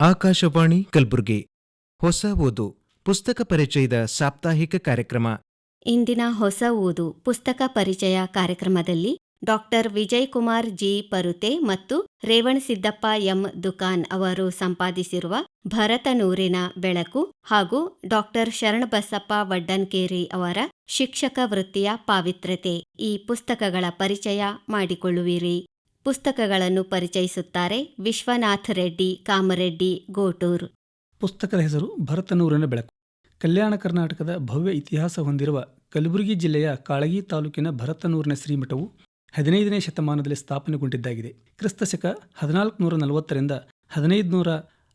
ಆಕಾಶವಾಣಿ ಕಲಬುರಗಿ. ಹೊಸ ಓದು, ಪುಸ್ತಕ ಪರಿಚಯದ ಸಾಪ್ತಾಹಿಕ ಕಾರ್ಯಕ್ರಮ. ಇಂದಿನ ಹೊಸ ಓದು, ಪುಸ್ತಕ ಪರಿಚಯ ಕಾರ್ಯಕ್ರಮದಲ್ಲಿ ಡಾಕ್ಟರ್ ವಿಜಯ್ ಕುಮಾರ್ ಜಿ ಪರುತೆ ಮತ್ತು ರೇವಣಸಿದ್ದಪ್ಪ ಎಂ ದುಕಾನ್ ಅವರು ಸಂಪಾದಿಸಿರುವ ಭರತನೂರಿನ ಬೆಳಕು ಹಾಗೂ ಡಾಕ್ಟರ್ ಶರಣಬಸಪ್ಪ ವಡ್ಡನ್ಕೇರಿ ಅವರ ಶಿಕ್ಷಕ ವೃತ್ತಿಯ ಪಾವಿತ್ರ್ಯತೆ ಈ ಪುಸ್ತಕಗಳ ಪರಿಚಯ ಮಾಡಿಕೊಳ್ಳುವಿರಿ. ಪುಸ್ತಕಗಳನ್ನು ಪರಿಚಯಿಸುತ್ತಾರೆ ವಿಶ್ವನಾಥ್ ರೆಡ್ಡಿ, ಕಾಮರೆಡ್ಡಿ, ಗೋಟೂರ್. ಪುಸ್ತಕದ ಹೆಸರು ಭರತನೂರಿನ ಬೆಳಕು. ಕಲ್ಯಾಣ ಕರ್ನಾಟಕದ ಭವ್ಯ ಇತಿಹಾಸ ಹೊಂದಿರುವ ಕಲಬುರಗಿ ಜಿಲ್ಲೆಯ ಕಾಳಗಿ ತಾಲೂಕಿನ ಭರತನೂರಿನ ಶ್ರೀಮಠವು ಹದಿನೈದನೇ ಶತಮಾನದಲ್ಲಿ ಸ್ಥಾಪನೆಗೊಂಡಿದ್ದಾಗಿದೆ. ಕ್ರಿಸ್ತಶಕ ಹದಿನಾಲ್ಕುನೂರ ನಲವತ್ತರಿಂದ ಹದಿನೈದುನೂರ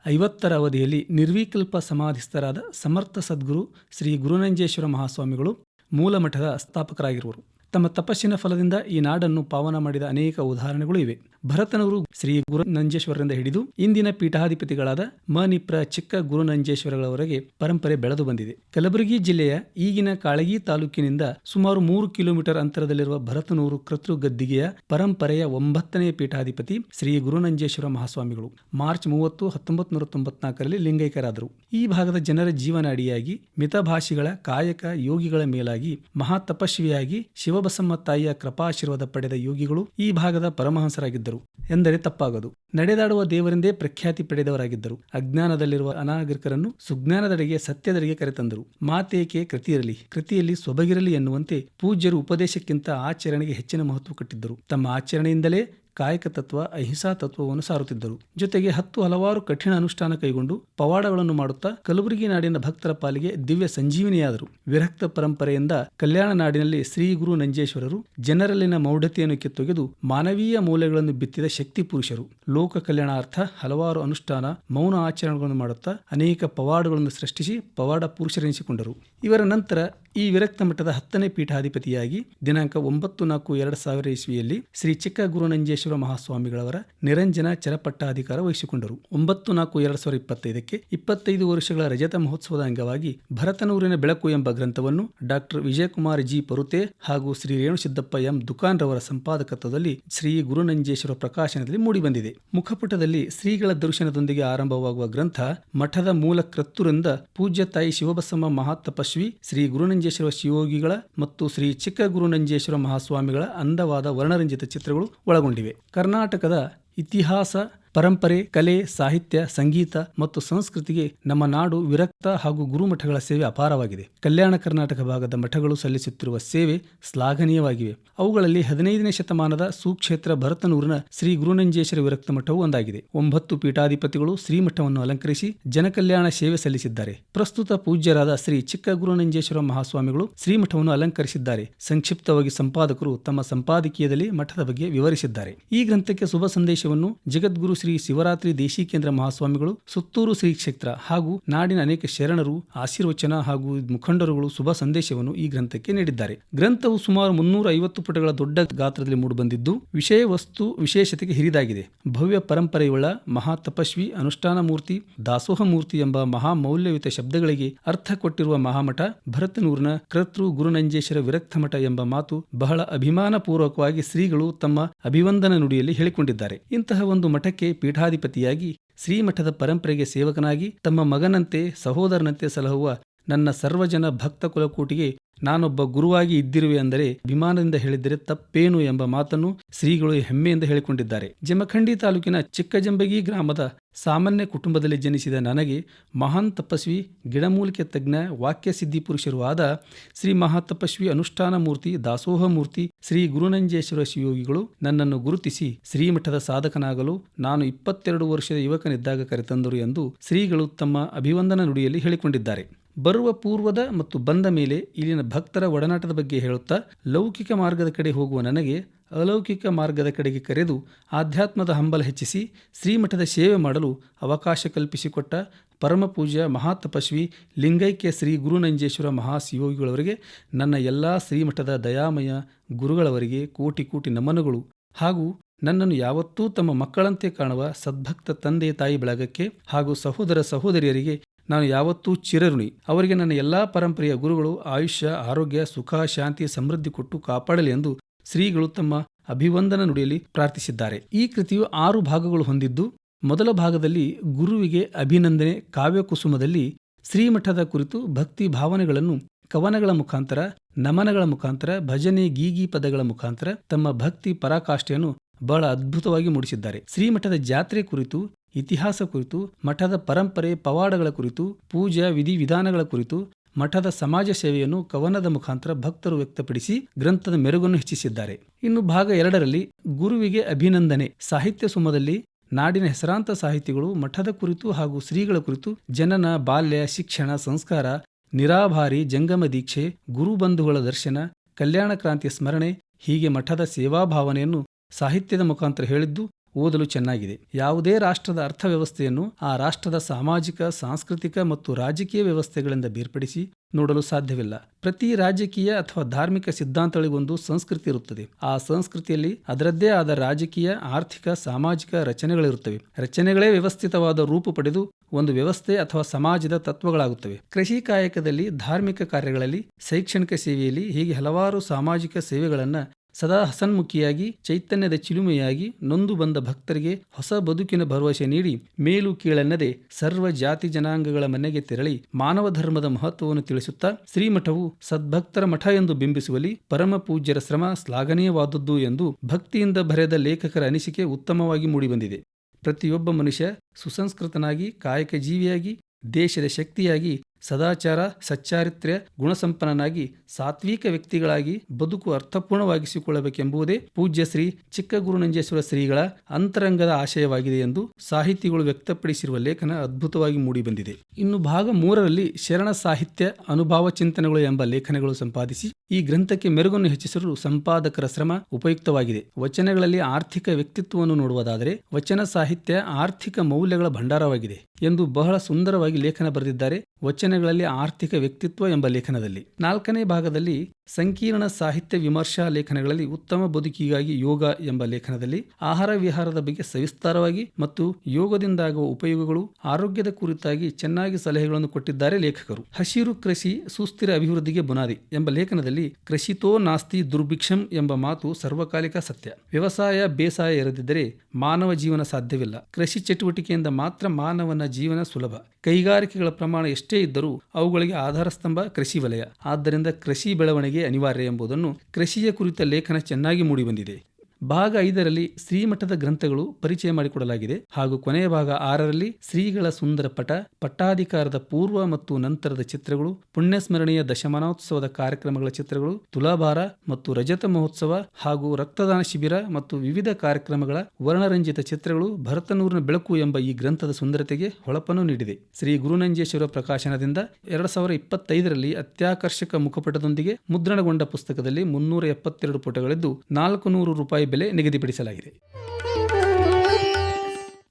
ಐವತ್ತರ ಅವಧಿಯಲ್ಲಿ ನಿರ್ವಿಕಲ್ಪ ಸಮಾಧಿಸ್ಥರಾದ ಸಮರ್ಥ ಸದ್ಗುರು ಶ್ರೀ ಗುರುನಂಜೇಶ್ವರ ಮಹಾಸ್ವಾಮಿಗಳು ಮೂಲ ಮಠದ ಸ್ಥಾಪಕರಾಗಿರುವರು. ತಮ್ಮ ತಪಸ್ಸಿನ ಫಲದಿಂದ ಈ ನಾಡನ್ನು ಪಾವನ ಮಾಡಿದ ಅನೇಕ ಉದಾಹರಣೆಗಳು ಇವೆ. ಭರತನವರು ಶ್ರೀ ಗುರು ನಂಜೇಶ್ವರರಿಂದ ಹಿಡಿದು ಇಂದಿನ ಪೀಠಾಧಿಪತಿಗಳಾದ ಮನಿಪ್ರ ಚಿಕ್ಕ ಗುರು ನಂಜೇಶ್ವರಗಳವರೆಗೆ ಪರಂಪರೆ ಬೆಳೆದು ಬಂದಿದೆ. ಕಲಬುರಗಿ ಜಿಲ್ಲೆಯ ಈಗಿನ ಕಾಳಗಿ ತಾಲೂಕಿನಿಂದ ಸುಮಾರು ಮೂರು ಕಿಲೋಮೀಟರ್ ಅಂತರದಲ್ಲಿರುವ ಭರತನೂರು ಕೃತೃ ಗದ್ದಿಗೆಯ ಪರಂಪರೆಯ ಒಂಬತ್ತನೇ ಪೀಠಾಧಿಪತಿ ಶ್ರೀ ಗುರುನಂಜೇಶ್ವರ ಮಹಾಸ್ವಾಮಿಗಳು ಮಾರ್ಚ್ ಮೂವತ್ತು ಹತ್ತೊಂಬತ್ತು ನೂರ ತೊಂಬತ್ನಾಲ್ಕರಲ್ಲಿ ಲಿಂಗೈಕ್ಯರಾದರು ಈ ಭಾಗದ ಜನರ ಜೀವನ ಅಡಿಯಾಗಿ ಮಿತಭಾಷಿಗಳ ಕಾಯಕ ಯೋಗಿಗಳ ಮೇಲಾಗಿ ಮಹಾ ತಪಸ್ವಿಯಾಗಿ ಶಿವಬಸಮ್ಮ ತಾಯಿಯ ಕೃಪಾಶೀರ್ವಾದ ಪಡೆದ ಯೋಗಿಗಳು ಈ ಭಾಗದ ಪರಮಹಂಸರಾಗಿದ್ದರು. ಎಂದರೆ ತಪ್ಪಾಗದು. ನಡೆದಾಡುವ ದೇವರೆಂದೇ ಪ್ರಖ್ಯಾತಿ ಪಡೆದವರಾಗಿದ್ದರು. ಅಜ್ಞಾನದಲ್ಲಿರುವ ಅನಾಗರಿಕರನ್ನು ಸುಜ್ಞಾನದೆಡೆಗೆ ಸತ್ಯದೆಡೆಗೆ ಕರೆತಂದರು. ಮಾತೇಕೆ ಕೃತಿಯಿರಲಿ? ಕೃತಿಯಲ್ಲಿ ಸೊಬಗಿರಲಿ ಎನ್ನುವಂತೆ ಪೂಜ್ಯರು ಉಪದೇಶಕ್ಕಿಂತ ಆಚರಣೆಗೆ ಹೆಚ್ಚಿನ ಮಹತ್ವ ಕೊಟ್ಟಿದ್ದರು. ತಮ್ಮ ಆಚರಣೆಯಿಂದಲೇ ಕಾಯಕ ತತ್ವ, ಅಹಿಂಸಾ ತತ್ವವನ್ನು ಸಾರುತ್ತಿದ್ದರು. ಜೊತೆಗೆ ಹತ್ತು ಹಲವಾರು ಕಠಿಣ ಅನುಷ್ಠಾನ ಕೈಗೊಂಡು ಪವಾಡಗಳನ್ನು ಮಾಡುತ್ತಾ ಕಲಬುರಗಿ ನಾಡಿನ ಭಕ್ತರ ಪಾಲಿಗೆ ದಿವ್ಯ ಸಂಜೀವಿನಿಯಾದರು. ವಿರಕ್ತ ಪರಂಪರೆಯಿಂದ ಕಲ್ಯಾಣ ನಾಡಿನಲ್ಲಿ ಶ್ರೀ ಗುರು ನಂಜೇಶ್ವರರು ಜನರಲ್ಲಿನ ಮೌಢತೆಯನ್ನು ಕಿತ್ತೊಗೆದು ಮಾನವೀಯ ಮೌಲ್ಯಗಳನ್ನು ಬಿತ್ತಿದ ಶಕ್ತಿ ಪುರುಷರು. ಲೋಕ ಕಲ್ಯಾಣಾರ್ಥ ಹಲವಾರು ಅನುಷ್ಠಾನ, ಮೌನ ಆಚರಣೆಗಳನ್ನು ಮಾಡುತ್ತಾ ಅನೇಕ ಪವಾಡಗಳನ್ನು ಸೃಷ್ಟಿಸಿ ಪವಾಡ ಪುರುಷರೆನಿಸಿಕೊಂಡರು. ಇವರ ನಂತರ ಈ ವಿರಕ್ತ ಮಠದ ಹತ್ತನೇ ಪೀಠಾಧಿಪತಿಯಾಗಿ ದಿನಾಂಕ ಒಂಬತ್ತು ನಾಲ್ಕು ಎರಡು ಸಾವಿರ ಇಸ್ವಿಯಲ್ಲಿ ಶ್ರೀ ಚಿಕ್ಕ ಗುರುನಂಜೇಶ್ವರ ಮಹಾಸ್ವಾಮಿಗಳವರ ನಿರಂಜನ ಚರಪಟ್ಟಾಧಿಕಾರ ವಹಿಸಿಕೊಂಡರು. ಒಂಬತ್ತು ನಾಲ್ಕು ಎರಡು ಸಾವಿರದ ಇಪ್ಪತ್ತೈದಕ್ಕೆ ಇಪ್ಪತ್ತೈದು ವರ್ಷಗಳ ರಜತ ಮಹೋತ್ಸವದ ಅಂಗವಾಗಿ ಭರತನೂರಿನ ಬೆಳಕು ಎಂಬ ಗ್ರಂಥವನ್ನು ಡಾಕ್ಟರ್ ವಿಜಯಕುಮಾರ್ ಜಿ ಪರುತೆ ಹಾಗೂ ಶ್ರೀ ರೇಣುಸಿದ್ದಪ್ಪ ಎಂ ದುಕಾನ್ ರವರ ಸಂಪಾದಕತ್ವದಲ್ಲಿ ಶ್ರೀ ಗುರುನಂಜೇಶ್ವರ ಪ್ರಕಾಶನದಲ್ಲಿ ಮೂಡಿಬಂದಿದೆ. ಮುಖಪುಟದಲ್ಲಿ ಶ್ರೀಗಳ ದರ್ಶನದೊಂದಿಗೆ ಆರಂಭವಾಗುವ ಗ್ರಂಥ ಮಠದ ಮೂಲ ಕ್ರತ್ತುರಿಂದ ಪೂಜ್ಯ ತಾಯಿ ಶಿವಬಸಮ್ಮ ಮಹಾತಪಸ್ವಿ ಶ್ರೀ ಗುರುನಂಜೇಶ್ವರ ಶಿವಯೋಗಿಗಳ ಮತ್ತು ಶ್ರೀ ಚಿಕ್ಕ ಗುರುನಂಜೇಶ್ವರ ಮಹಾಸ್ವಾಮಿಗಳ ಅಂದವಾದ ವರ್ಣರಂಜಿತ ಚಿತ್ರಗಳು ಒಳಗೊಂಡಿವೆ. ಕರ್ನಾಟಕದ ಇತಿಹಾಸ ಪರಂಪರೆ, ಕಲೆ, ಸಾಹಿತ್ಯ, ಸಂಗೀತ ಮತ್ತು ಸಂಸ್ಕೃತಿಗೆ ನಮ್ಮ ನಾಡು ವಿರಕ್ತ ಹಾಗೂ ಗುರುಮಠಗಳ ಸೇವೆ ಅಪಾರವಾಗಿದೆ. ಕಲ್ಯಾಣ ಕರ್ನಾಟಕ ಭಾಗದ ಮಠಗಳು ಸಲ್ಲಿಸುತ್ತಿರುವ ಸೇವೆ ಶ್ಲಾಘನೀಯವಾಗಿವೆ. ಅವುಗಳಲ್ಲಿ ಹದಿನೈದನೇ ಶತಮಾನದ ಸುಕ್ಷೇತ್ರ ಭರತನೂರಿನ ಶ್ರೀ ಗುರುನಂಜೇಶ್ವರ ವಿರಕ್ತ ಮಠವು ಒಂದಾಗಿದೆ. ಒಂಬತ್ತು ಪೀಠಾಧಿಪತಿಗಳು ಶ್ರೀಮಠವನ್ನು ಅಲಂಕರಿಸಿ ಜನಕಲ್ಯಾಣ ಸೇವೆ ಸಲ್ಲಿಸಿದ್ದಾರೆ. ಪ್ರಸ್ತುತ ಪೂಜ್ಯರಾದ ಶ್ರೀ ಚಿಕ್ಕ ಗುರುನಂಜೇಶ್ವರ ಮಹಾಸ್ವಾಮಿಗಳು ಶ್ರೀಮಠವನ್ನು ಅಲಂಕರಿಸಿದ್ದಾರೆ. ಸಂಕ್ಷಿಪ್ತವಾಗಿ ಸಂಪಾದಕರು ತಮ್ಮ ಸಂಪಾದಕೀಯದಲ್ಲಿ ಮಠದ ಬಗ್ಗೆ ವಿವರಿಸಿದ್ದಾರೆ. ಈ ಗ್ರಂಥಕ್ಕೆ ಶುಭ ಸಂದೇಶವನ್ನು ಜಗದ್ಗುರು ಶ್ರೀ ಶಿವರಾತ್ರಿ ದೇಶೀಕೇಂದ್ರ ಮಹಾಸ್ವಾಮಿಗಳು, ಸುತ್ತೂರು ಶ್ರೀ ಕ್ಷೇತ್ರ ಹಾಗೂ ನಾಡಿನ ಅನೇಕ ಶರಣರು ಆಶೀರ್ವಚನ ಹಾಗೂ ಮುಖಂಡರುಗಳು ಶುಭ ಸಂದೇಶವನ್ನು ಈ ಗ್ರಂಥಕ್ಕೆ ನೀಡಿದ್ದಾರೆ. ಗ್ರಂಥವು ಸುಮಾರು ಮುನ್ನೂರ ಐವತ್ತು ಪುಟಗಳ ದೊಡ್ಡ ಗಾತ್ರದಲ್ಲಿ ಮೂಡಿಬಂದಿದ್ದು, ವಿಷಯ ವಸ್ತು ವಿಶೇಷತೆಗೆ ಹಿರಿದಾಗಿದೆ. ಭವ್ಯ ಪರಂಪರೆಯುಳ್ಳ ಮಹಾ ತಪಸ್ವಿ ಅನುಷ್ಠಾನ ಮೂರ್ತಿ ದಾಸೋಹ ಮೂರ್ತಿ ಎಂಬ ಮಹಾ ಮೌಲ್ಯಯುತ ಶಬ್ದಗಳಿಗೆ ಅರ್ಥ ಕೊಟ್ಟಿರುವ ಮಹಾಮಠ, ಭರತನೂರ್ನ ಕರ್ತೃ ಗುರುನಂಜೇಶ್ವರ ವಿರಕ್ತ ಮಠ ಎಂಬ ಮಾತು ಬಹಳ ಅಭಿಮಾನ ಪೂರ್ವಕವಾಗಿ ಶ್ರೀಗಳು ತಮ್ಮ ಅಭಿವಂದನ ನುಡಿಯಲ್ಲಿ ಹೇಳಿಕೊಂಡಿದ್ದಾರೆ. ಇಂತಹ ಒಂದು ಮಠಕ್ಕೆ ಪೀಠಾಧಿಪತಿಯಾಗಿ ಶ್ರೀಮಠದ ಪರಂಪರೆಗೆ ಸೇವಕನಾಗಿ ತಮ್ಮ ಮಗನಂತೆ ಸಹೋದರನಂತೆ ಸಲಹುವ ನನ್ನ ಸರ್ವಜನ ಭಕ್ತ ಕುಲಕೂಟಿಗೆ ನಾನೊಬ್ಬ ಗುರುವಾಗಿ ಇದ್ದಿರುವೆ ಅಂದರೆ ವಿಮಾನದಿಂದ ಹೇಳಿದರೆ ತಪ್ಪೇನು ಎಂಬ ಮಾತನ್ನು ಶ್ರೀಗಳು ಹೆಮ್ಮೆಯಿಂದ ಹೇಳಿಕೊಂಡಿದ್ದಾರೆ. ಜಮಖಂಡಿ ತಾಲೂಕಿನ ಚಿಕ್ಕಜಂಬಗಿ ಗ್ರಾಮದ ಸಾಮಾನ್ಯ ಕುಟುಂಬದಲ್ಲಿ ಜನಿಸಿದ ನನಗೆ ಮಹಾನ್ ತಪಸ್ವಿ, ಗಿಡಮೂಲಿಕೆ ತಜ್ಞ, ವಾಕ್ಯ ಸಿದ್ಧಿ ಪುರುಷರು ಆದ ಶ್ರೀ ಮಹಾತಪಸ್ವಿ ಅನುಷ್ಠಾನ ಮೂರ್ತಿ ದಾಸೋಹ ಮೂರ್ತಿ ಶ್ರೀ ಗುರುನಂಜೇಶ್ವರ ಶಿವಯೋಗಿಗಳು ನನ್ನನ್ನು ಗುರುತಿಸಿ ಶ್ರೀಮಠದ ಸಾಧಕನಾಗಲು ನಾನು ಇಪ್ಪತ್ತೆರಡು ವರ್ಷದ ಯುವಕನಿದ್ದಾಗ ಕರೆತಂದರು ಎಂದು ಶ್ರೀಗಳು ತಮ್ಮ ಅಭಿವಂದನ ನುಡಿಯಲ್ಲಿ ಹೇಳಿಕೊಂಡಿದ್ದಾರೆ. ಬರುವ ಪೂರ್ವದ ಮತ್ತು ಬಂದ ಮೇಲೆ ಇಲ್ಲಿನ ಭಕ್ತರ ಒಡನಾಟದ ಬಗ್ಗೆ ಹೇಳುತ್ತಾ, ಲೌಕಿಕ ಮಾರ್ಗದ ಕಡೆ ಹೋಗುವ ನನಗೆ ಅಲೌಕಿಕ ಮಾರ್ಗದ ಕಡೆಗೆ ಕರೆದು ಆಧ್ಯಾತ್ಮದ ಹಂಬಲ ಹೆಚ್ಚಿಸಿ ಶ್ರೀಮಠದ ಸೇವೆ ಮಾಡಲು ಅವಕಾಶ ಕಲ್ಪಿಸಿಕೊಟ್ಟ ಪರಮಪೂಜ್ಯ ಮಹಾತಪಸ್ವಿ ಲಿಂಗೈಕ್ಯ ಶ್ರೀ ಗುರುನಂಜೇಶ್ವರ ಮಹಾಶಿವಯೋಗಿಗಳವರಿಗೆ ನನ್ನ ಎಲ್ಲ ಶ್ರೀಮಠದ ದಯಾಮಯ ಗುರುಗಳವರಿಗೆ ಕೋಟಿ ಕೋಟಿ ನಮನಗಳು. ಹಾಗೂ ನನ್ನನ್ನು ಯಾವತ್ತೂ ತಮ್ಮ ಮಕ್ಕಳಂತೆ ಕಾಣುವ ಸದ್ಭಕ್ತ ತಂದೆ ತಾಯಿ ಬಳಗಕ್ಕೆ ಹಾಗೂ ಸಹೋದರ ಸಹೋದರಿಯರಿಗೆ ನಾನು ಯಾವತ್ತೂ ಚಿರಋಣಿ. ಅವರಿಗೆ ನನ್ನ ಎಲ್ಲಾ ಪರಂಪರೆಯ ಗುರುಗಳು ಆಯುಷ್ಯ, ಆರೋಗ್ಯ, ಸುಖ, ಶಾಂತಿ, ಸಮೃದ್ಧಿ ಕೊಟ್ಟು ಕಾಪಾಡಲಿ ಎಂದು ಶ್ರೀಗಳು ತಮ್ಮ ಅಭಿವಂದನ ನುಡಿಯಲ್ಲಿ ಪ್ರಾರ್ಥಿಸಿದ್ದಾರೆ. ಈ ಕೃತಿಯು ಆರು ಭಾಗಗಳು ಹೊಂದಿದ್ದು, ಮೊದಲ ಭಾಗದಲ್ಲಿ ಗುರುವಿಗೆ ಅಭಿನಂದನೆ ಕಾವ್ಯಕುಸುಮದಲ್ಲಿ ಶ್ರೀಮಠದ ಕುರಿತು ಭಕ್ತಿ ಭಾವನೆಗಳನ್ನು ಕವನಗಳ ಮುಖಾಂತರ, ನಮನಗಳ ಮುಖಾಂತರ, ಭಜನೆ, ಗೀಗಿ ಪದಗಳ ಮುಖಾಂತರ ತಮ್ಮ ಭಕ್ತಿ ಪರಾಕಾಷ್ಠೆಯನ್ನು ಬಹಳ ಅದ್ಭುತವಾಗಿ ಮೂಡಿಸಿದ್ದಾರೆ. ಶ್ರೀಮಠದ ಜಾತ್ರೆ ಕುರಿತು ಇತಿಹಾಸ ಕುರಿತು, ಮಠದ ಪರಂಪರೆ, ಪವಾಡಗಳ ಕುರಿತು, ಪೂಜಾ ವಿಧಿವಿಧಾನಗಳ ಕುರಿತು, ಮಠದ ಸಮಾಜ ಸೇವೆಯನ್ನು ಕವನದ ಮುಖಾಂತರ ಭಕ್ತರು ವ್ಯಕ್ತಪಡಿಸಿ ಗ್ರಂಥದ ಮೆರುಗನ್ನು ಹೆಚ್ಚಿಸಿದ್ದಾರೆ. ಇನ್ನು ಭಾಗ ಎರಡರಲ್ಲಿ ಗುರುವಿಗೆ ಅಭಿನಂದನೆ. ಸಾಹಿತ್ಯ ಸುಮದಲ್ಲಿ ನಾಡಿನ ಹೆಸರಾಂತ ಸಾಹಿತಿಗಳು ಮಠದ ಕುರಿತು ಹಾಗೂ ಶ್ರೀಗಳ ಕುರಿತು ಜನನ, ಬಾಲ್ಯ, ಶಿಕ್ಷಣ, ಸಂಸ್ಕಾರ, ನಿರಾಭಾರಿ, ಜಂಗಮ ದೀಕ್ಷೆ ಗುರುಬಂಧುಗಳ ದರ್ಶನ, ಕಲ್ಯಾಣ ಕ್ರಾಂತಿಯ ಸ್ಮರಣೆ ಹೀಗೆ ಮಠದ ಸೇವಾ ಭಾವನೆಯನ್ನು ಸಾಹಿತ್ಯದ ಮುಖಾಂತರ ಹೇಳಿದ್ದು ಓದಲು ಚೆನ್ನಾಗಿದೆ. ಯಾವುದೇ ರಾಷ್ಟ್ರದ ಅರ್ಥವ್ಯವಸ್ಥೆಯನ್ನು ಆ ರಾಷ್ಟ್ರದ ಸಾಮಾಜಿಕ, ಸಾಂಸ್ಕೃತಿಕ ಮತ್ತು ರಾಜಕೀಯ ವ್ಯವಸ್ಥೆಗಳಿಂದ ಬೇರ್ಪಡಿಸಿ ನೋಡಲು ಸಾಧ್ಯವಿಲ್ಲ. ಪ್ರತಿ ರಾಜಕೀಯ ಅಥವಾ ಧಾರ್ಮಿಕ ಸಿದ್ಧಾಂತಗಳಿಗೊಂದು ಸಂಸ್ಕೃತಿ ಇರುತ್ತದೆ. ಆ ಸಂಸ್ಕೃತಿಯಲ್ಲಿ ಅದರದ್ದೇ ಆದ ರಾಜಕೀಯ, ಆರ್ಥಿಕ, ಸಾಮಾಜಿಕ ರಚನೆಗಳಿರುತ್ತವೆ. ರಚನೆಗಳೇ ವ್ಯವಸ್ಥಿತವಾದ ರೂಪು ಪಡೆದು ಒಂದು ವ್ಯವಸ್ಥೆ ಅಥವಾ ಸಮಾಜದ ತತ್ವಗಳಾಗುತ್ತವೆ. ಕೃಷಿ ಕಾಯಕದಲ್ಲಿ ಧಾರ್ಮಿಕ ಕಾರ್ಯಗಳಲ್ಲಿ, ಶೈಕ್ಷಣಿಕ ಸೇವೆಯಲ್ಲಿ ಹೀಗೆ ಹಲವಾರು ಸಾಮಾಜಿಕ ಸೇವೆಗಳನ್ನು ಸದಾ ಹಸನ್ಮುಖಿಯಾಗಿ, ಚೈತನ್ಯದ ಚಿಲುಮೆಯಾಗಿ ನೊಂದು ಬಂದ ಭಕ್ತರಿಗೆ ಹೊಸ ಬದುಕಿನ ಭರವಸೆ ನೀಡಿ, ಮೇಲು ಕೀಳನ್ನದೆ ಸರ್ವ ಜಾತಿ ಜನಾಂಗಗಳ ಮನೆಗೆ ತೆರಳಿ ಮಾನವ ಧರ್ಮದ ಮಹತ್ವವನ್ನು ತಿಳಿಸುತ್ತಾ, ಶ್ರೀಮಠವು ಸದ್ಭಕ್ತರ ಮಠ ಎಂದು ಬಿಂಬಿಸುವಲ್ಲಿ ಪರಮ ಪೂಜ್ಯರ ಶ್ರಮ ಶ್ಲಾಘನೀಯವಾದದ್ದು ಎಂದು ಭಕ್ತಿಯಿಂದ ಬರೆದ ಲೇಖಕರ ಅನಿಸಿಕೆ ಉತ್ತಮವಾಗಿ ಮೂಡಿಬಂದಿದೆ. ಪ್ರತಿಯೊಬ್ಬ ಮನುಷ್ಯ ಸುಸಂಸ್ಕೃತನಾಗಿ ಕಾಯಕ ಜೀವಿಯಾಗಿ ದೇಶದ ಶಕ್ತಿಯಾಗಿ ಸದಾಚಾರ, ಸಚ್ಚಾರಿತ್ರ್ಯ, ಗುಣಸಂಪನ್ನನಾಗಿ ಸಾತ್ವಿಕ ವ್ಯಕ್ತಿಗಳಾಗಿ ಬದುಕು ಅರ್ಥಪೂರ್ಣವಾಗಿಸಿಕೊಳ್ಳಬೇಕೆಂಬುದೇ ಪೂಜ್ಯ ಶ್ರೀ ಚಿಕ್ಕಗುರುನಂಜೇಶ್ವರ ಶ್ರೀಗಳ ಅಂತರಂಗದ ಆಶಯವಾಗಿದೆ ಎಂದು ಸಾಹಿತಿಗಳು ವ್ಯಕ್ತಪಡಿಸಿರುವ ಲೇಖನ ಅದ್ಭುತವಾಗಿ ಮೂಡಿಬಂದಿದೆ. ಇನ್ನು ಭಾಗ ಮೂರರಲ್ಲಿ ಶರಣ ಸಾಹಿತ್ಯ ಅನುಭಾವ ಚಿಂತನೆಗಳು ಎಂಬ ಲೇಖನಗಳು ಸಂಪಾದಿಸಿ ಈ ಗ್ರಂಥಕ್ಕೆ ಮೆರುಗನ್ನು ಹೆಚ್ಚಿಸಲು ಸಂಪಾದಕರ ಶ್ರಮ ಉಪಯುಕ್ತವಾಗಿದೆ. ವಚನಗಳಲ್ಲಿ ಆರ್ಥಿಕ ವ್ಯಕ್ತಿತ್ವವನ್ನು ನೋಡುವುದಾದರೆ ವಚನ ಸಾಹಿತ್ಯ ಆರ್ಥಿಕ ಮೌಲ್ಯಗಳ ಭಂಡಾರವಾಗಿದೆ. ಎಂದು ಬಹಳ ಸುಂದರವಾಗಿ ಲೇಖನ ಬರೆದಿದ್ದಾರೆ. ವಚನಗಳಲ್ಲಿ ಆರ್ಥಿಕ ವ್ಯಕ್ತಿತ್ವ ಎಂಬ ಲೇಖನದಲ್ಲಿ. ನಾಲ್ಕನೇ ಭಾಗದಲ್ಲಿ ಸಂಕೀರ್ಣ ಸಾಹಿತ್ಯ ವಿಮರ್ಶಾ ಲೇಖನಗಳಲ್ಲಿ ಉತ್ತಮ ಬದುಕಿಗಾಗಿ ಯೋಗ ಎಂಬ ಲೇಖನದಲ್ಲಿ ಆಹಾರ ವಿಹಾರದ ಬಗ್ಗೆ ಸವಿಸ್ತಾರವಾಗಿ ಮತ್ತು ಯೋಗದಿಂದಾಗುವ ಉಪಯೋಗಗಳು ಆರೋಗ್ಯದ ಕುರಿತಾಗಿ ಚೆನ್ನಾಗಿ ಸಲಹೆಗಳನ್ನು ಕೊಟ್ಟಿದ್ದಾರೆ ಲೇಖಕರು. ಹಸಿರು ಕೃಷಿ ಸುಸ್ಥಿರ ಅಭಿವೃದ್ಧಿಗೆ ಬುನಾದಿ ಎಂಬ ಲೇಖನದಲ್ಲಿ ಕೃಷಿತೋ ನಾಸ್ತಿ ದುರ್ಭಿಕ್ಷಂ ಎಂಬ ಮಾತು ಸರ್ವಕಾಲಿಕ ಸತ್ಯ. ವ್ಯವಸಾಯ ಬೇಸಾಯ ಇರದಿದ್ದರೆ ಮಾನವ ಜೀವನ ಸಾಧ್ಯವಿಲ್ಲ. ಕೃಷಿ ಚಟುವಟಿಕೆಯಿಂದ ಮಾತ್ರ ಮಾನವನ ಜೀವನ ಸುಲಭ. ಕೈಗಾರಿಕೆಗಳ ಪ್ರಮಾಣ ಎಷ್ಟೇ ಇದ್ದರೂ ಅವುಗಳಿಗೆ ಆಧಾರ ಸ್ತಂಭ ಕೃಷಿ ವಲಯ. ಆದ್ದರಿಂದ ಕೃಷಿ ಬೆಳವಣಿಗೆ ಅನಿವಾರ್ಯ ಎಂಬುದನ್ನು ಕೃಷಿಯ ಕುರಿತ ಲೇಖನ ಚೆನ್ನಾಗಿ ಮೂಡಿಬಂದಿದೆ. ಭಾಗ ಐದರಲ್ಲಿ ಶ್ರೀಮಠದ ಗ್ರಂಥಗಳು ಪರಿಚಯ ಮಾಡಿಕೊಡಲಾಗಿದೆ ಹಾಗೂ ಕೊನೆಯ ಭಾಗ ಆರರಲ್ಲಿ ಶ್ರೀಗಳ ಸುಂದರ ಪಟ, ಪಟ್ಟಾಧಿಕಾರದ ಪೂರ್ವ ಮತ್ತು ನಂತರದ ಚಿತ್ರಗಳು, ಪುಣ್ಯಸ್ಮರಣೀಯ ದಶಮಾನೋತ್ಸವದ ಕಾರ್ಯಕ್ರಮಗಳ ಚಿತ್ರಗಳು, ತುಲಾಭಾರ ಮತ್ತು ರಜತ ಮಹೋತ್ಸವ ಹಾಗೂ ರಕ್ತದಾನ ಶಿಬಿರ ಮತ್ತು ವಿವಿಧ ಕಾರ್ಯಕ್ರಮಗಳ ವರ್ಣರಂಜಿತ ಚಿತ್ರಗಳು ಭರತನೂರಿನ ಬೆಳಕು ಎಂಬ ಈ ಗ್ರಂಥದ ಸುಂದರತೆಗೆ ಹೊಳಪನ್ನು ನೀಡಿದೆ. ಶ್ರೀ ಗುರುನಂಜೇಶ್ವರ ಪ್ರಕಾಶನದಿಂದ ಎರಡ್ ಸಾವಿರದ ಇಪ್ಪತ್ತೈದರಲ್ಲಿ ಅತ್ಯಾಕರ್ಷಕ ಮುಖಪಟದೊಂದಿಗೆ ಮುದ್ರಣಗೊಂಡ ಪುಸ್ತಕದಲ್ಲಿ ಮುನ್ನೂರ ಎಪ್ಪತ್ತೆರಡು ಪುಟಗಳಿದ್ದು ನಾಲ್ಕು ನೂರು ರೂಪಾಯಿ ಬೆಲೆ ನಿಗದಿಪಡಿಸಲಾಗಿದೆ.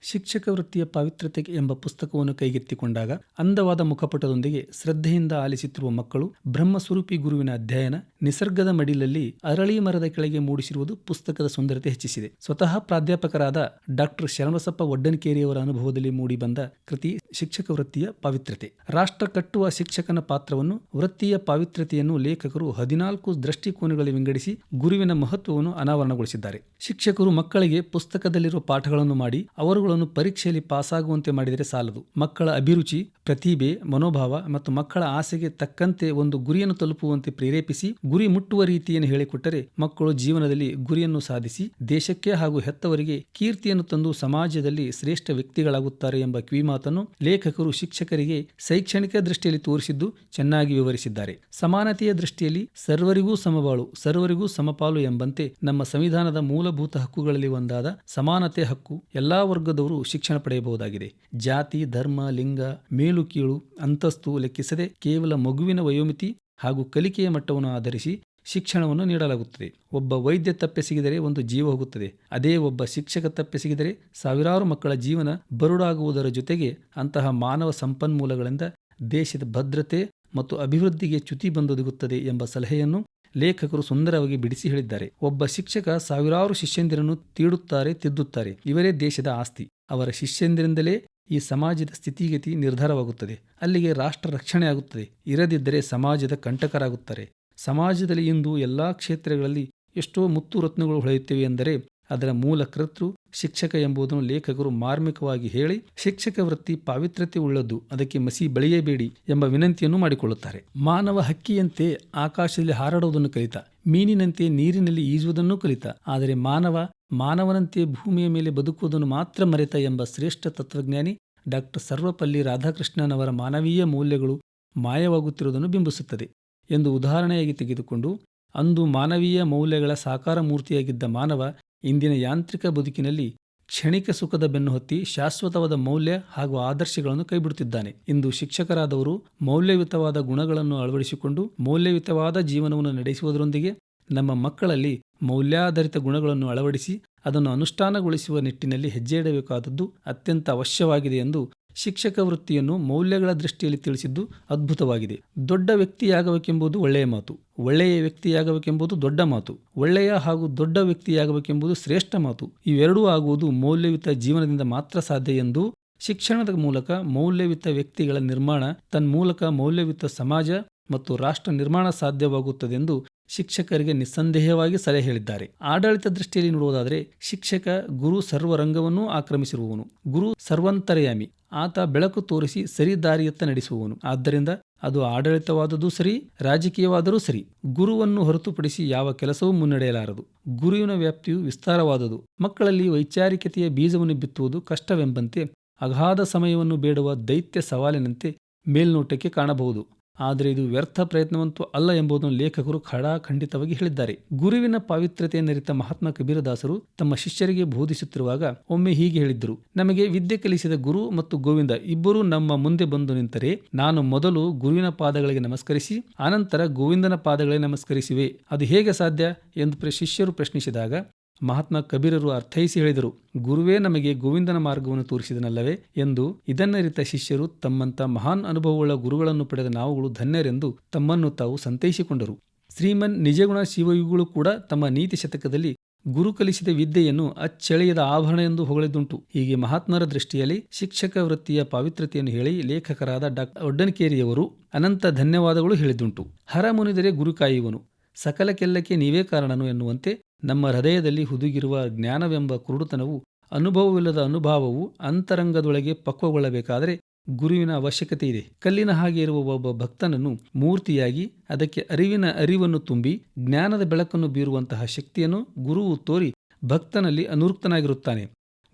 ಶಿಕ್ಷಕ ವೃತ್ತಿಯ ಪಾವಿತ್ರ್ಯತೆ ಎಂಬ ಪುಸ್ತಕವನ್ನು ಕೈಗೆತ್ತಿಕೊಂಡಾಗ ಅಂದವಾದ ಮುಖಪಟದೊಂದಿಗೆ ಶ್ರದ್ಧೆಯಿಂದ ಆಲಿಸುತ್ತಿರುವ ಮಕ್ಕಳು ಬ್ರಹ್ಮಸ್ವರೂಪಿ ಗುರುವಿನ ಅಧ್ಯಯನ ನಿಸರ್ಗದ ಮಡಿಲಲ್ಲಿ ಅರಳಿ ಮರದ ಕೆಳಗೆ ಮೂಡಿಸಿರುವುದು ಪುಸ್ತಕದ ಸುಂದರತೆ ಹೆಚ್ಚಿಸಿದೆ. ಸ್ವತಃ ಪ್ರಾಧ್ಯಾಪಕರಾದ ಡಾಕ್ಟರ್ ಶರಣಸಪ್ಪ ಒಡ್ಡನಕೇರಿಯವರ ಅನುಭವದಲ್ಲಿ ಮೂಡಿಬಂದ ಕೃತಿ ಶಿಕ್ಷಕ ವೃತ್ತಿಯ ಪಾವಿತ್ರ್ಯತೆ ರಾಷ್ಟ್ರ ಕಟ್ಟುವ ಶಿಕ್ಷಕನ ಪಾತ್ರವನ್ನು ವೃತ್ತಿಯ ಪಾವಿತ್ರ್ಯತೆಯನ್ನು ಲೇಖಕರು ಹದಿನಾಲ್ಕು ದೃಷ್ಟಿಕೋನಗಳಲ್ಲಿ ವಿಂಗಡಿಸಿ ಗುರುವಿನ ಮಹತ್ವವನ್ನು ಅನಾವರಣಗೊಳಿಸಿದ್ದಾರೆ. ಶಿಕ್ಷಕರು ಮಕ್ಕಳಿಗೆ ಪುಸ್ತಕದಲ್ಲಿರುವ ಪಾಠಗಳನ್ನು ಮಾಡಿ ಅವರುಗಳನ್ನು ಪರೀಕ್ಷೆಯಲ್ಲಿ ಪಾಸಾಗುವಂತೆ ಮಾಡಿದರೆ ಸಾಲದು. ಮಕ್ಕಳ ಅಭಿರುಚಿ, ಪ್ರತಿಭೆ, ಮನೋಭಾವ ಮತ್ತು ಮಕ್ಕಳ ಆಸೆಗೆ ತಕ್ಕಂತೆ ಒಂದು ಗುರಿಯನ್ನು ತಲುಪುವಂತೆ ಪ್ರೇರೇಪಿಸಿ, ಗುರಿ ಮುಟ್ಟುವ ರೀತಿಯನ್ನು ಹೇಳಿಕೊಟ್ಟರೆ ಮಕ್ಕಳು ಜೀವನದಲ್ಲಿ ಗುರಿಯನ್ನು ಸಾಧಿಸಿ, ದೇಶಕ್ಕೆ ಹಾಗೂ ಹೆತ್ತವರಿಗೆ ಕೀರ್ತಿಯನ್ನು ತಂದು ಸಮಾಜದಲ್ಲಿ ಶ್ರೇಷ್ಠ ವ್ಯಕ್ತಿಗಳಾಗುತ್ತಾರೆ ಎಂಬ ಕಿವಿಮಾತನ್ನು ಲೇಖಕರು, ಶಿಕ್ಷಕರಿಗೆ ಶೈಕ್ಷಣಿಕ ದೃಷ್ಟಿಯಲ್ಲಿ ತೋರಿಸಿದ್ದು ಚೆನ್ನಾಗಿ ವಿವರಿಸಿದ್ದಾರೆ. ಸಮಾನತೆಯ ದೃಷ್ಟಿಯಲ್ಲಿ ಸರ್ವರಿಗೂ ಸಮಬಾಳು, ಸರ್ವರಿಗೂ ಸಮಪಾಲು ಎಂಬಂತೆ ನಮ್ಮ ಸಂವಿಧಾನದ ಮೂಲಭೂತ ಹಕ್ಕುಗಳಲ್ಲಿ ಒಂದಾದ ಸಮಾನತೆ ಹಕ್ಕು ಎಲ್ಲಾ ವರ್ಗದವರು ಶಿಕ್ಷಣ ಪಡೆಯಬಹುದಾಗಿದೆ. ಜಾತಿ, ಧರ್ಮ, ಲಿಂಗ, ಮೇಲು, ಕೀಳು, ಅಂತಸ್ತು ಲೆಕ್ಕಿಸದೆ ಕೇವಲ ಮಗುವಿನ ವಯೋಮಿತಿ ಹಾಗೂ ಕಲಿಕೆಯ ಮಟ್ಟವನ್ನು ಆಧರಿಸಿ ಶಿಕ್ಷಣವನ್ನು ನೀಡಲಾಗುತ್ತದೆ. ಒಬ್ಬ ವೈದ್ಯ ತಪ್ಪೆಸಗಿದರೆ ಒಂದು ಜೀವ ಹೋಗುತ್ತದೆ. ಅದೇ ಒಬ್ಬ ಶಿಕ್ಷಕ ತಪ್ಪೆಸಗಿದರೆ ಸಾವಿರಾರು ಮಕ್ಕಳ ಜೀವನ ಬರುಡಾಗುವುದರ ಜೊತೆಗೆ ಅಂತಹ ಮಾನವ ಸಂಪನ್ಮೂಲಗಳಿಂದ ದೇಶದ ಭದ್ರತೆ ಮತ್ತು ಅಭಿವೃದ್ಧಿಗೆ ಚ್ಯುತಿ ಬಂದೊದಗುತ್ತದೆ ಎಂಬ ಸಲಹೆಯನ್ನು ಲೇಖಕರು ಸುಂದರವಾಗಿ ಬಿಡಿಸಿ ಹೇಳಿದ್ದಾರೆ. ಒಬ್ಬ ಶಿಕ್ಷಕ ಸಾವಿರಾರು ಶಿಷ್ಯಂದಿರನ್ನು ತೀಡುತ್ತಾರೆ, ತಿದ್ದುತ್ತಾರೆ. ಇವರೇ ದೇಶದ ಆಸ್ತಿ. ಅವರ ಶಿಷ್ಯಂದಿರಿಂದಲೇ ಈ ಸಮಾಜದ ಸ್ಥಿತಿಗತಿ ನಿರ್ಧಾರವಾಗುತ್ತದೆ. ಅಲ್ಲಿಗೆ ರಾಷ್ಟ್ರ ರಕ್ಷಣೆ ಆಗುತ್ತದೆ. ಇರದಿದ್ದರೆ ಸಮಾಜದ ಕಂಟಕರಾಗುತ್ತಾರೆ. ಸಮಾಜದಲ್ಲಿ ಇಂದು ಎಲ್ಲಾ ಕ್ಷೇತ್ರಗಳಲ್ಲಿ ಎಷ್ಟೋ ಮುತ್ತು ರತ್ನಗಳು ಹೊಳೆಯುತ್ತಿವೆ ಎಂದರೆ ಅದರ ಮೂಲ ಕರ್ತೃ, ಶಿಕ್ಷಕ ಎಂಬುದನ್ನು ಲೇಖಕರು ಮಾರ್ಮಿಕವಾಗಿ ಹೇಳಿ, ಶಿಕ್ಷಕ ವೃತ್ತಿ ಪಾವಿತ್ರ್ಯತೆ ಉಳ್ಳದ್ದು, ಅದಕ್ಕೆ ಮಸಿ ಬೆಳೆಯಬೇಡಿ ಎಂಬ ವಿನಂತಿಯನ್ನು ಮಾಡಿಕೊಳ್ಳುತ್ತಾರೆ. ಮಾನವ ಹಕ್ಕಿಯಂತೆ ಆಕಾಶದಲ್ಲಿ ಹಾರಾಡುವುದನ್ನು ಕಲಿತ, ಮೀನಿನಂತೆ ನೀರಿನಲ್ಲಿ ಈಜುವುದನ್ನು ಕಲಿತ, ಆದರೆ ಮಾನವ, ಮಾನವನಂತೆ ಭೂಮಿಯ ಮೇಲೆ ಬದುಕುವುದನ್ನು ಮಾತ್ರ ಮರೆತ ಎಂಬ ಶ್ರೇಷ್ಠ ತತ್ವಜ್ಞಾನಿ ಡಾಕ್ಟರ್ ಸರ್ವಪಲ್ಲಿ ರಾಧಾಕೃಷ್ಣನವರ ಮಾನವೀಯ ಮೌಲ್ಯಗಳು ಮಾಯವಾಗುತ್ತಿರುವುದನ್ನು ಬಿಂಬಿಸುತ್ತದೆ ಎಂದು ಉದಾಹರಣೆಯಾಗಿ ತೆಗೆದುಕೊಂಡು, ಅಂದು ಮಾನವೀಯ ಮೌಲ್ಯಗಳ ಸಾಕಾರ ಮೂರ್ತಿಯಾಗಿದ್ದ ಮಾನವ ಇಂದಿನ ಯಾಂತ್ರಿಕ ಬದುಕಿನಲ್ಲಿ ಕ್ಷಣಿಕ ಸುಖದ ಬೆನ್ನು ಹತ್ತಿ ಶಾಶ್ವತವಾದ ಮೌಲ್ಯ ಹಾಗೂ ಆದರ್ಶಗಳನ್ನು ಕೈಬಿಡುತ್ತಿದ್ದಾನೆ. ಇಂದು ಶಿಕ್ಷಕರಾದವರು ಮೌಲ್ಯಯುತವಾದ ಗುಣಗಳನ್ನು ಅಳವಡಿಸಿಕೊಂಡು ಮೌಲ್ಯಯುತವಾದ ಜೀವನವನ್ನು ನಡೆಸುವುದರೊಂದಿಗೆ ನಮ್ಮ ಮಕ್ಕಳಲ್ಲಿ ಮೌಲ್ಯಾಧಾರಿತ ಗುಣಗಳನ್ನು ಅಳವಡಿಸಿ ಅದನ್ನು ಅನುಷ್ಠಾನಗೊಳಿಸುವ ನಿಟ್ಟಿನಲ್ಲಿ ಹೆಜ್ಜೆ ಇಡಬೇಕಾದದ್ದು ಅತ್ಯಂತ ಅವಶ್ಯವಾಗಿದೆ ಎಂದು ಶಿಕ್ಷಕ ವೃತ್ತಿಯನ್ನು ಮೌಲ್ಯಗಳ ದೃಷ್ಟಿಯಲ್ಲಿ ತಿಳಿಸಿದ್ದು ಅದ್ಭುತವಾಗಿದೆ. ದೊಡ್ಡ ವ್ಯಕ್ತಿಯಾಗಬೇಕೆಂಬುದು ಒಳ್ಳೆಯ ಮಾತು. ಒಳ್ಳೆಯ ವ್ಯಕ್ತಿಯಾಗಬೇಕೆಂಬುದು ದೊಡ್ಡ ಮಾತು. ಒಳ್ಳೆಯ ಹಾಗೂ ದೊಡ್ಡ ವ್ಯಕ್ತಿಯಾಗಬೇಕೆಂಬುದು ಶ್ರೇಷ್ಠ ಮಾತು. ಇವೆರಡೂ ಆಗುವುದು ಮೌಲ್ಯಯುತ ಜೀವನದಿಂದ ಮಾತ್ರ ಸಾಧ್ಯ ಎಂದು ಶಿಕ್ಷಣದ ಮೂಲಕ ಮೌಲ್ಯಯುತ ವ್ಯಕ್ತಿಗಳ ನಿರ್ಮಾಣ, ತನ್ಮೂಲಕ ಮೌಲ್ಯಯುತ ಸಮಾಜ ಮತ್ತು ರಾಷ್ಟ್ರ ನಿರ್ಮಾಣ ಸಾಧ್ಯವಾಗುತ್ತದೆಂದು ಶಿಕ್ಷಕರಿಗೆ ನಿಸ್ಸಂದೇಹವಾಗಿ ಸಲಹೆ ಹೇಳಿದ್ದಾರೆ. ಆಡಳಿತ ದೃಷ್ಟಿಯಲ್ಲಿ ನೋಡುವುದಾದರೆ ಶಿಕ್ಷಕ ಗುರು ಸರ್ವರಂಗವನ್ನೂ ಆಕ್ರಮಿಸಿರುವವನು. ಗುರು ಸರ್ವಂತರ್ಯಾಮಿ. ಆತ ಬೆಳಕು ತೋರಿಸಿ ಸರಿ ದಾರಿಯತ್ತ ನಡೆಸುವವನು ಆದ್ದರಿಂದ ಅದು ಆಡಳಿತವಾದದೂ ಸರಿ, ರಾಜಕೀಯವಾದರೂ ಸರಿ. ಗುರುವನ್ನು ಹೊರತುಪಡಿಸಿ ಯಾವ ಕೆಲಸವೂ ಮುನ್ನಡೆಯಲಾರದು. ಗುರುವಿನ ವ್ಯಾಪ್ತಿಯು ವಿಸ್ತಾರವಾದುದು ಮಕ್ಕಳಲ್ಲಿ ವೈಚಾರಿಕತೆಯ ಬೀಜವನ್ನು ಬಿತ್ತುವುದು ಕಷ್ಟವೆಂಬಂತೆ ಅಗಾಧ ಸಮಯವನ್ನು ಬೇಡುವ ದೈತ್ಯ ಸವಾಲಿನಂತೆ ಮೇಲ್ನೋಟಕ್ಕೆ ಕಾಣಬಹುದು. ಆದರೆ ಇದು ವ್ಯರ್ಥ ಪ್ರಯತ್ನವಂತೂ ಅಲ್ಲ ಎಂಬುದನ್ನು ಲೇಖಕರು ಖಡಾಖಂಡಿತವಾಗಿ ಹೇಳಿದ್ದಾರೆ. ಗುರುವಿನ ಪಾವಿತ್ರ್ಯತೆಯನ್ನರಿತ ಮಹಾತ್ಮ ಕಬೀರದಾಸರು ತಮ್ಮ ಶಿಷ್ಯರಿಗೆ ಬೋಧಿಸುತ್ತಿರುವಾಗ ಒಮ್ಮೆ ಹೀಗೆ ಹೇಳಿದ್ದರು. ನಮಗೆ ವಿದ್ಯೆ ಕಲಿಸಿದ ಗುರು ಮತ್ತು ಗೋವಿಂದ ಇಬ್ಬರೂ ನಮ್ಮ ಮುಂದೆ ಬಂದು ನಿಂತರೆ ನಾನು ಮೊದಲು ಗುರುವಿನ ಪಾದಗಳಿಗೆ ನಮಸ್ಕರಿಸಿ, ಆನಂತರ ಗೋವಿಂದನ ಪಾದಗಳಿಗೆ ನಮಸ್ಕರಿಸಿವೆ. ಅದು ಹೇಗೆ ಸಾಧ್ಯ? ಎಂದು ಶಿಷ್ಯರು ಪ್ರಶ್ನಿಸಿದಾಗ ಮಹಾತ್ಮ ಕಬೀರರು ಅರ್ಥೈಸಿ ಹೇಳಿದರು, ಗುರುವೇ ನಮಗೆ ಗೋವಿಂದನ ಮಾರ್ಗವನ್ನು ತೋರಿಸಿದನಲ್ಲವೇ? ಎಂದು ಇದನ್ನರಿತ ಶಿಷ್ಯರು ತಮ್ಮಂತ ಮಹಾನ್ ಅನುಭವವುಳ್ಳ ಗುರುಗಳನ್ನು ಪಡೆದ ನಾವುಗಳು ಧನ್ಯರೆಂದು ತಮ್ಮನ್ನು ತಾವು ಸಂತೈಸಿಕೊಂಡರು. ಶ್ರೀಮನ್ ನಿಜಗುಣ ಶಿವಯುಗಳು ಕೂಡ ತಮ್ಮ ನೀತಿ ಶತಕದಲ್ಲಿ ಗುರು ಕಲಿಸಿದ ವಿದ್ಯೆಯನ್ನು ಅಚ್ಚಳಿಯದ ಆಭರಣ ಎಂದು ಹೊಗಳಿದ್ದುಂಟು ಹೀಗೆ ಮಹಾತ್ಮರ ದೃಷ್ಟಿಯಲ್ಲಿ ಶಿಕ್ಷಕ ವೃತ್ತಿಯ ಪಾವಿತ್ರತೆಯನ್ನು ಹೇಳಿ ಲೇಖಕರಾದ ಡಾಕ್ಟರ್ ಒಡ್ಡನಕೇರಿಯವರು ಅನಂತ ಧನ್ಯವಾದಗಳು ಹೇಳಿದ್ದುಂಟು. ಹರ ಮುನಿದರೆ ಗುರುಕಾಯುವನು ಕಾಯುವನು. ಸಕಲಕ್ಕೆಲ್ಲಕ್ಕೆ ನೀವೇ ಕಾರಣನು ಎನ್ನುವಂತೆ ನಮ್ಮ ಹೃದಯದಲ್ಲಿ ಹುದುಗಿರುವ ಜ್ಞಾನವೆಂಬ ಕುರುಡುತನವು ಅನುಭವವಿಲ್ಲದ ಅನುಭಾವವು ಅಂತರಂಗದೊಳಗೆ ಪಕ್ವಗೊಳ್ಳಬೇಕಾದರೆ ಗುರುವಿನ ಅವಶ್ಯಕತೆ ಇದೆ. ಕಲ್ಲಿನ ಹಾಗೆ ಇರುವ ಒಬ್ಬ ಭಕ್ತನನ್ನು ಮೂರ್ತಿಯಾಗಿ ಅದಕ್ಕೆ ಅರಿವಿನ ಅರಿವನ್ನು ತುಂಬಿ ಜ್ಞಾನದ ಬೆಳಕನ್ನು ಬೀರುವಂತಹ ಶಕ್ತಿಯನ್ನು ಗುರುವು ತೋರಿ ಭಕ್ತನಲ್ಲಿ ಅನುರುಕ್ತನಾಗಿರುತ್ತಾನೆ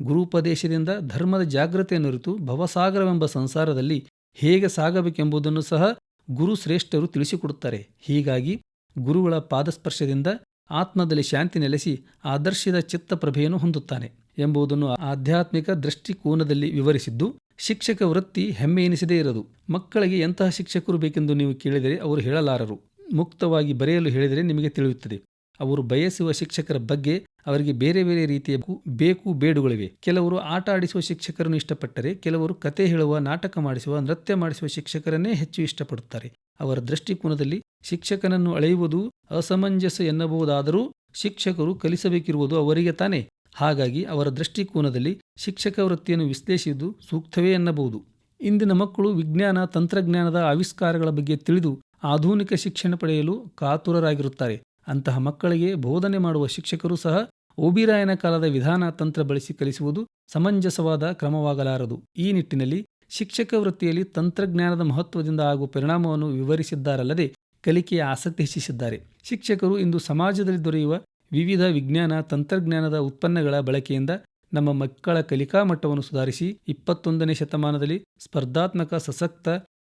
ಗುರುಪದೇಶದಿಂದ ಧರ್ಮದ ಜಾಗೃತಿಯನ್ನುರಿತು ಭವಸಾಗರವೆಂಬ ಸಂಸಾರದಲ್ಲಿ ಹೇಗೆ ಸಾಗಬೇಕೆಂಬುದನ್ನು ಸಹ ಗುರು ಶ್ರೇಷ್ಠರು ತಿಳಿಸಿಕೊಡುತ್ತಾರೆ. ಹೀಗಾಗಿ ಗುರುಗಳ ಪಾದಸ್ಪರ್ಶದಿಂದ ಆತ್ಮದಲ್ಲಿ ಶಾಂತಿ ನೆಲೆಸಿ ಆದರ್ಶದ ಚಿತ್ತಪ್ರಭೆಯನ್ನು ಹೊಂದುತ್ತಾನೆ ಎಂಬುದನ್ನು ಆಧ್ಯಾತ್ಮಿಕ ದೃಷ್ಟಿಕೋನದಲ್ಲಿ ವಿವರಿಸಿದ್ದು, ಶಿಕ್ಷಕ ವೃತ್ತಿ ಹೆಮ್ಮೆ ಎನಿಸದೇ ಇರದು. ಮಕ್ಕಳಿಗೆ ಎಂತಹ ಶಿಕ್ಷಕರು ಬೇಕೆಂದು ನೀವು ಕೇಳಿದರೆ ಅವರು ಹೇಳಲಾರರು. ಮುಕ್ತವಾಗಿ ಬರೆಯಲು ಹೇಳಿದರೆ ನಿಮಗೆ ತಿಳಿಯುತ್ತದೆ. ಅವರು ಬಯಸುವ ಶಿಕ್ಷಕರ ಬಗ್ಗೆ ಅವರಿಗೆ ಬೇರೆ ಬೇರೆ ರೀತಿಯ ಬೇಕು- ಬೇಡುಗಳಿವೆ. ಕೆಲವರು ಆಟ ಆಡಿಸುವ ಶಿಕ್ಷಕರನ್ನು ಇಷ್ಟಪಟ್ಟರೆ, ಕೆಲವರು ಕತೆ ಹೇಳುವ, ನಾಟಕ ಮಾಡಿಸುವ, ನೃತ್ಯ ಮಾಡಿಸುವ ಶಿಕ್ಷಕರನ್ನೇ ಹೆಚ್ಚು ಇಷ್ಟಪಡುತ್ತಾರೆ. ಅವರ ದೃಷ್ಟಿಕೋನದಲ್ಲಿ ಶಿಕ್ಷಕನನ್ನು ಅಳೆಯುವುದು ಅಸಮಂಜಸ ಎನ್ನಬಹುದಾದರೂ ಶಿಕ್ಷಕರು ಕಲಿಸಬೇಕಿರುವುದು ಅವರಿಗೆ ತಾನೇ. ಹಾಗಾಗಿ ಅವರ ದೃಷ್ಟಿಕೋನದಲ್ಲಿ ಶಿಕ್ಷಕ ವೃತ್ತಿಯನ್ನು ವಿಶ್ಲೇಷಿಸುವುದು ಸೂಕ್ತವೇ ಎನ್ನಬಹುದು. ಇಂದಿನ ಮಕ್ಕಳು ವಿಜ್ಞಾನ, ತಂತ್ರಜ್ಞಾನದ ಆವಿಷ್ಕಾರಗಳ ಬಗ್ಗೆ ತಿಳಿದು ಆಧುನಿಕ ಶಿಕ್ಷಣ ಪಡೆಯಲು ಕಾತುರರಾಗಿರುತ್ತಾರೆ. ಅಂತಹ ಮಕ್ಕಳಿಗೆ ಬೋಧನೆ ಮಾಡುವ ಶಿಕ್ಷಕರು ಸಹ ಓಬಿರಾಯನ ಕಾಲದ ವಿಧಾನ ತಂತ್ರ ಬಳಸಿ ಕಲಿಸುವುದು ಸಮಂಜಸವಾದ ಕ್ರಮವಾಗಲಾರದು. ಈ ನಿಟ್ಟಿನಲ್ಲಿ ಶಿಕ್ಷಕ ವೃತ್ತಿಯಲ್ಲಿ ತಂತ್ರಜ್ಞಾನದ ಮಹತ್ವದಿಂದ ಆಗುವ ಪರಿಣಾಮವನ್ನು ವಿವರಿಸಿದ್ದಾರಲ್ಲದೆ ಕಲಿಕೆಯ ಆಸಕ್ತಿ ಹೆಚ್ಚಿಸಿದ್ದಾರೆ. ಶಿಕ್ಷಕರು ಇಂದು ಸಮಾಜದಲ್ಲಿ ದೊರೆಯುವ ವಿವಿಧ ವಿಜ್ಞಾನ, ತಂತ್ರಜ್ಞಾನದ ಉತ್ಪನ್ನಗಳ ಬಳಕೆಯಿಂದ ನಮ್ಮ ಮಕ್ಕಳ ಕಲಿಕಾ ಮಟ್ಟವನ್ನು ಸುಧಾರಿಸಿ ಇಪ್ಪತ್ತೊಂದನೇ ಶತಮಾನದಲ್ಲಿ ಸ್ಪರ್ಧಾತ್ಮಕ, ಸಶಕ್ತ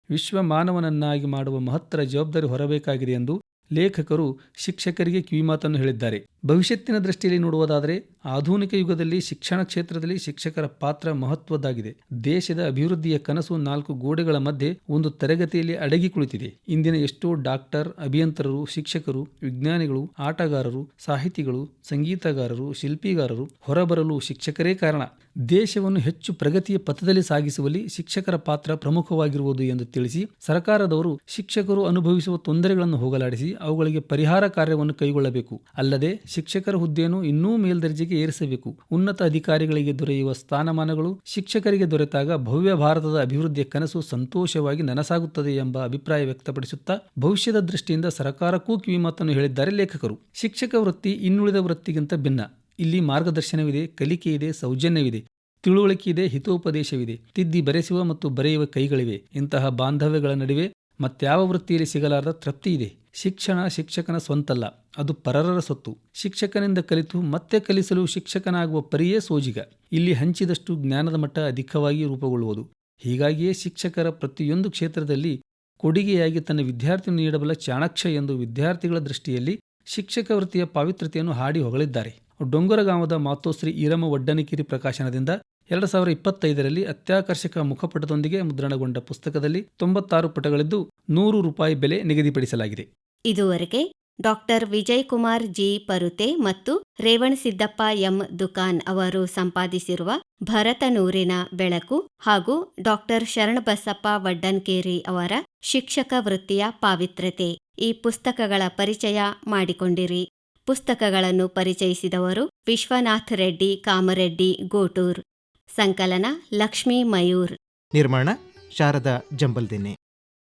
ವಿಶ್ವ ಮಾನವನನ್ನಾಗಿ ಮಾಡುವ ಮಹತ್ತರ ಜವಾಬ್ದಾರಿ ಹೊರಬೇಕಾಗಿದೆ ಎಂದು ಲೇಖಕರು ಶಿಕ್ಷಕರಿಗೆ ಕಿವಿಮಾತನ್ನು ಹೇಳಿದ್ದಾರೆ. ಭವಿಷ್ಯತ್ತಿನ ದೃಷ್ಟಿಯಲ್ಲಿ ನೋಡುವುದಾದರೆ ಆಧುನಿಕ ಯುಗದಲ್ಲಿ ಶಿಕ್ಷಣ ಕ್ಷೇತ್ರದಲ್ಲಿ ಶಿಕ್ಷಕರ ಪಾತ್ರ ಮಹತ್ವದ್ದಾಗಿದೆ. ದೇಶದ ಅಭಿವೃದ್ಧಿಯ ಕನಸು ನಾಲ್ಕು ಗೋಡೆಗಳ ಮಧ್ಯೆ ಒಂದು ತರಗತಿಯಲ್ಲಿ ಅಡಗಿ ಕುಳಿತಿದೆ. ಇಂದಿನ ಎಷ್ಟೋ ಡಾಕ್ಟರ್, ಅಭಿಯಂತರರು, ಶಿಕ್ಷಕರು, ವಿಜ್ಞಾನಿಗಳು, ಆಟಗಾರರು, ಸಾಹಿತಿಗಳು, ಸಂಗೀತಗಾರರು, ಶಿಲ್ಪಿಗಾರರು ಹೊರಬರಲು ಶಿಕ್ಷಕರೇ ಕಾರಣ. ದೇಶವನ್ನು ಹೆಚ್ಚು ಪ್ರಗತಿಯ ಪಥದಲ್ಲಿ ಸಾಗಿಸುವಲ್ಲಿ ಶಿಕ್ಷಕರ ಪಾತ್ರ ಪ್ರಮುಖವಾಗಿರುವುದು ಎಂದು ತಿಳಿಸಿ ಸರ್ಕಾರದವರು ಶಿಕ್ಷಕರು ಅನುಭವಿಸುವ ತೊಂದರೆಗಳನ್ನು ಹೋಗಲಾಡಿಸಿ ಅವುಗಳಿಗೆ ಪರಿಹಾರ ಕಾರ್ಯವನ್ನು ಕೈಗೊಳ್ಳಬೇಕು. ಅಲ್ಲದೆ ಶಿಕ್ಷಕರ ಹುದ್ದೆಯನ್ನು ಇನ್ನೂ ಮೇಲ್ದರ್ಜೆಗೆ ಏರಿಸಬೇಕು. ಉನ್ನತ ಅಧಿಕಾರಿಗಳಿಗೆ ದೊರೆಯುವ ಸ್ಥಾನಮಾನಗಳು ಶಿಕ್ಷಕರಿಗೆ ದೊರೆತಾಗ ಭವ್ಯ ಭಾರತದ ಅಭಿವೃದ್ಧಿಯ ಕನಸು ಸಂತೋಷವಾಗಿ ನನಸಾಗುತ್ತದೆ ಎಂಬ ಅಭಿಪ್ರಾಯ ವ್ಯಕ್ತಪಡಿಸುತ್ತಾ ಭವಿಷ್ಯದ ದೃಷ್ಟಿಯಿಂದ ಸರ್ಕಾರಕ್ಕೂ ಕಿವಿಮಾತನ್ನು ಹೇಳಿದ್ದಾರೆ ಲೇಖಕರು. ಶಿಕ್ಷಕ ವೃತ್ತಿ ಇನ್ನುಳಿದ ವೃತ್ತಿಗಿಂತ ಭಿನ್ನ. ಇಲ್ಲಿ ಮಾರ್ಗದರ್ಶನವಿದೆ ಕಲಿಕೆ ಇದೆ ಸೌಜನ್ಯವಿದೆ. ತಿಳುವಳಿಕೆ ಇದೆ ಹಿತೋಪದೇಶವಿದೆ. ತಿದ್ದಿ ಬರೆಸುವ ಮತ್ತು ಬರೆಯುವ ಕೈಗಳಿವೆ. ಇಂತಹ ಬಾಂಧವ್ಯಗಳ ನಡುವೆ ಮತ್ಯಾವ ವೃತ್ತಿಯಲ್ಲಿ ಸಿಗಲಾರದ ತೃಪ್ತಿ ಇದೆ? ಶಿಕ್ಷಣ ಶಿಕ್ಷಕನ ಸ್ವಂತಲ್ಲ, ಅದು ಪರರರ ಸೊತ್ತು. ಶಿಕ್ಷಕನಿಂದ ಕಲಿತು ಮತ್ತೆ ಕಲಿಸಲು ಶಿಕ್ಷಕನಾಗುವ ಪರಿಯೇ ಸೋಜಿಗ. ಇಲ್ಲಿ ಹಂಚಿದಷ್ಟು ಜ್ಞಾನದ ಮಟ್ಟ ಅಧಿಕವಾಗಿ ರೂಪುಗೊಳ್ಳುವುದು. ಹೀಗಾಗಿಯೇ ಶಿಕ್ಷಕರ ಪ್ರತಿಯೊಂದು ಕ್ಷೇತ್ರದಲ್ಲಿ ಕೊಡುಗೆಯಾಗಿ ತನ್ನ ವಿದ್ಯಾರ್ಥಿ ನೀಡಬಲ್ಲ ಚಾಣಕ್ಷ ಎಂದು ವಿದ್ಯಾರ್ಥಿಗಳ ದೃಷ್ಟಿಯಲ್ಲಿ ಶಿಕ್ಷಕ ವೃತ್ತಿಯ ಪಾವಿತ್ರತೆಯನ್ನು ಹಾಡಿ ಹೊಗಳಿದ್ದಾರೆ. ಡೊಂಗರಗಾಂವದ ಮಾತೋಶ್ರೀ ಈರಮ್ಮ ಒಡ್ಡನಕಿರಿ ಪ್ರಕಾಶನದಿಂದ ಎರಡು ಸಾವಿರ ಇಪ್ಪತ್ತೈದರಲ್ಲಿ ಅತ್ಯಾಕರ್ಷಕ ಮುಖಪಟದೊಂದಿಗೆ ಮುದ್ರಣಗೊಂಡ ಪುಸ್ತಕದಲ್ಲಿ ತೊಂಬತ್ತಾರು ಪುಟಗಳಿದ್ದು ನೂರು ರೂಪಾಯಿ ಬೆಲೆ ನಿಗದಿಪಡಿಸಲಾಗಿದೆ. ಇದುವರೆಗೆ ಡಾಕ್ಟರ್ ವಿಜಯ್ ಕುಮಾರ್ ಜಿ ಪರುತೆ ಮತ್ತು ರೇವಣಸಿದ್ದಪ್ಪ ಎಂ ದುಕಾನ್ ಅವರು ಸಂಪಾದಿಸಿರುವ ಭರತನೂರಿನ ಬೆಳಕು ಹಾಗೂ ಡಾಕ್ಟರ್ ಶರಣಬಸಪ್ಪ ವಡ್ಡನ್ಕೇರಿ ಅವರ ಶಿಕ್ಷಕ ವೃತ್ತಿಯ ಪಾವಿತ್ರ್ಯತೆ ಈ ಪುಸ್ತಕಗಳ ಪರಿಚಯ ಮಾಡಿಕೊಂಡಿರಿ. ಪುಸ್ತಕಗಳನ್ನು ಪರಿಚಯಿಸಿದವರು ವಿಶ್ವನಾಥ್ ರೆಡ್ಡಿ, ಕಾಮರೆಡ್ಡಿ, ಗೋಟೂರ್. ಸಂಕಲನ ಲಕ್ಷ್ಮೀ ಮಯೂರ್. ನಿರ್ಮಾಣ ಶಾರದಾ ಜಂಬಲ್ದಿನ್ನೆ.